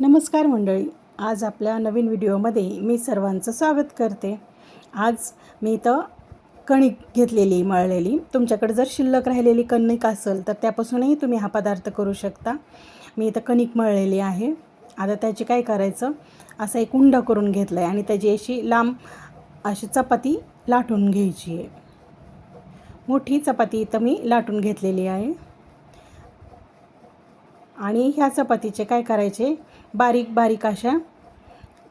नमस्कार मंडळी. आज आपल्या नवीन व्हिडिओमध्ये मी सर्वांचं स्वागत करते. आज मी इथं कणिक घेतलेली मळलेली. तुमच्याकडे जर शिल्लक राहिलेली कणिक असेल तर त्यापासूनही तुम्ही हा पदार्थ करू शकता. मी इथं कणिक मळलेली आहे. आता त्याची काय करायचं? असा एक उंडा करून घेतला आहे आणि त्याची अशी लांब अशी चपाती लाटून घ्यायची आहे. मोठी चपाती इथं मी लाटून घेतलेली आहे. आणि ह्या चपातीचे काय करायचे? बारीक बारीक अशा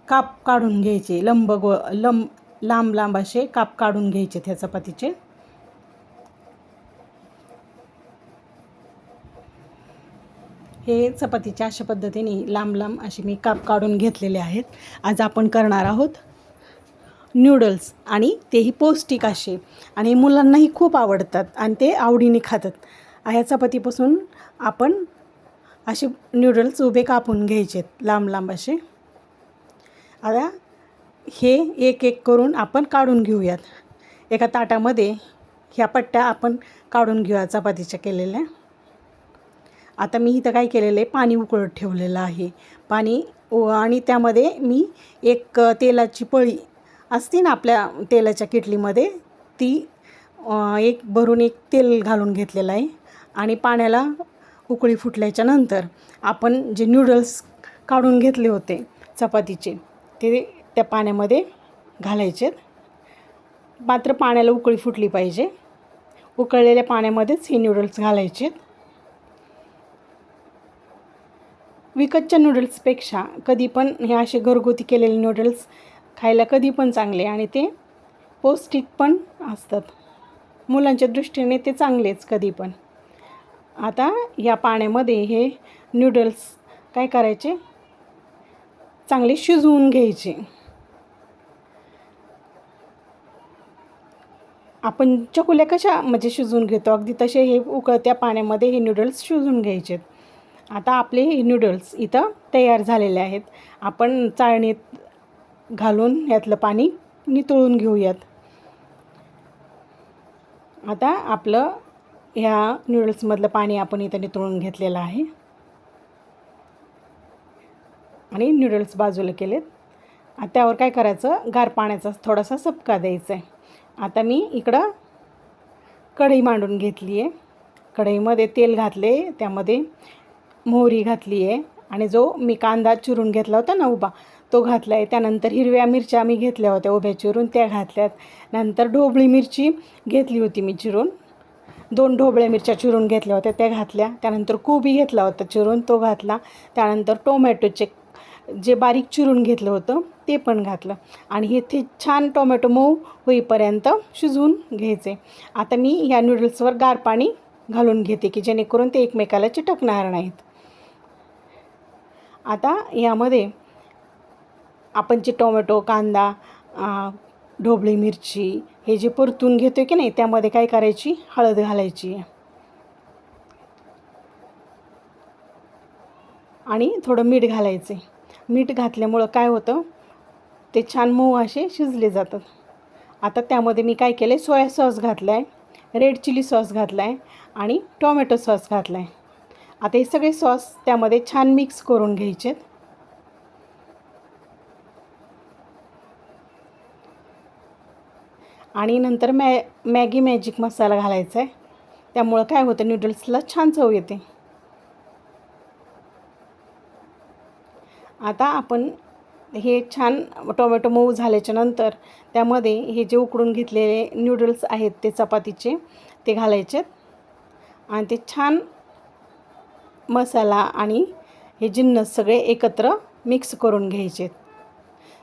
काप काढून घ्यायचे. लंब गो लंब लांब लांब असे काप काढून घ्यायचे त्या चपातीचे. हे चपातीच्या अशा पद्धतीने लांब लांब असे मी काप काढून घेतलेले आहेत. आज आपण करणार आहोत न्यूडल्स आणि तेही पौष्टिक असे. आणि मुलांनाही खूप आवडतात आणि ते आवडीने खातात. ह्या चपातीपासून आपण असे न्यूडल्स उभे कापून घ्यायचे लांब लांब असे आता हे एक एक करून आपण काढून घेऊयात. एका ताटामध्ये ह्या पट्ट्या आपण काढून घेऊया चपातीच्या केलेल्या. आता मी इथं काय केलेलं आहे पाणी उकळत ठेवलेलं आहे. पाणी आणि त्यामध्ये मी एक तेलाची पळी असते ना आपल्या तेलाच्या किटलीमध्ये ती एक भरून एक तेल घालून घेतलेलं आहे. आणि पाण्याला उकळी फुटल्याच्या नंतर आपण जे नूडल्स काढून घेतले होते चपातीचे ते त्या पाण्यामध्ये घालायचे. मात्र पाण्याला उकळी फुटली पाहिजे. उकळलेल्या पाण्यामध्येच हे नूडल्स घालायचे. विकतच्या नूडल्सपेक्षा कधी पण हे असे घरगुती केलेले नूडल्स खायला कधी पण चांगले आणि ते पौष्टिक पण असतात. मुलांच्या दृष्टीने ते चांगलेच कधी पण. आता या पाण्यामध्ये हे नूडल्स काय करायचे? चांगले शिजवून घ्यायचे. आपण चकुल्या कशा म्हणजे शिजवून घेतो? अगदी तसे हे उकळत्या पाण्यामध्ये हे नूडल्स शिजवून घ्यायचे. आता आपले हे नूडल्स इथं तयार झालेले आहेत. आपण चाळणीत घालून यातलं पाणी नितळून घेऊयात. आता आपलं ह्या नूडल्समधलं पाणी आपण इथं नितळून घेतलेलं आहे. आणि नूडल्स बाजूला केलेत. त्यावर काय करायचं? गार पाण्याचा थोडासा सपका द्यायचा आहे आता मी इकडं कढई मांडून घेतली आहे कढईमध्ये तेल घातले त्यामध्ये मोहरी घातली आहे आणि जो मी कांदा चिरून घेतला होता ना उभा तो घातला आहे त्यानंतर हिरव्या मिरच्या मी घेतल्या होत्या उभ्या चिरून त्या घातल्यात. नंतर ढोबळी मिरची घेतली होती मी चिरून. दोन ढोबळ्या मिरच्या चिरून घेतल्या होत्या त्या घातल्या. त्यानंतर कोबी घेतला होता चिरून तो घातला. त्यानंतर टोमॅटोचे जे बारीक चिरून घेतलं होतं ते पण घातलं. आणि हे ते छान टोमॅटो मऊ होईपर्यंत शिजवून घ्यायचे. आता मी ह्या नूडल्सवर गार पाणी घालून घेते की जेणेकरून ते एकमेकाला चिटकणार नाहीत. आता यामध्ये आपण जे टोमॅटो कांदा ढोबळी मिरची हे जे परतून घेतो की नाही त्यामध्ये काय करायची? हळद घालायची. आणि थोडं मीठ घालायचे. मीठ घातल्यामुळं काय होतं? ते छान मऊ असे शिजले जातात. आता त्यामध्ये मी काय केलं आहे सोया सॉस घातला आहे रेड चिली सॉस घातला आहे आणि टोमॅटो सॉस घातला आहे आता हे सगळे सॉस त्यामध्ये छान मिक्स करून घ्यायचेत. आणि नंतर मॅ मॅगी मॅजिक मसाला घालायचा आहे त्यामुळं काय होतं नूडल्सला छान चव येते. आता आपण हे छान टोमॅटो मऊ झाल्याच्यानंतर त्यामध्ये हे जे उकडून घेतलेले नूडल्स आहेत ते चपातीचे ते घालायचे आणि ते छान मसाला आणि हे जिन्नस सगळे एकत्र मिक्स करून घ्यायचे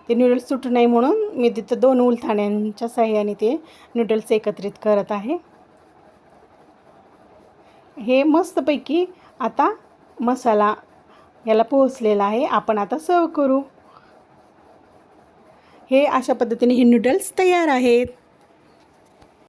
ते नूडल्स सुटू नाही म्हणून मी तिथं दोन उलथाण्यांच्या साह्याने ते नूडल्स एकत्रित करत आहे. हे मस्तपैकी आता मसाला याला पोहोचलेला आहे. आपण आता सर्व करू. हे अशा पद्धतीने हे नूडल्स तयार आहेत.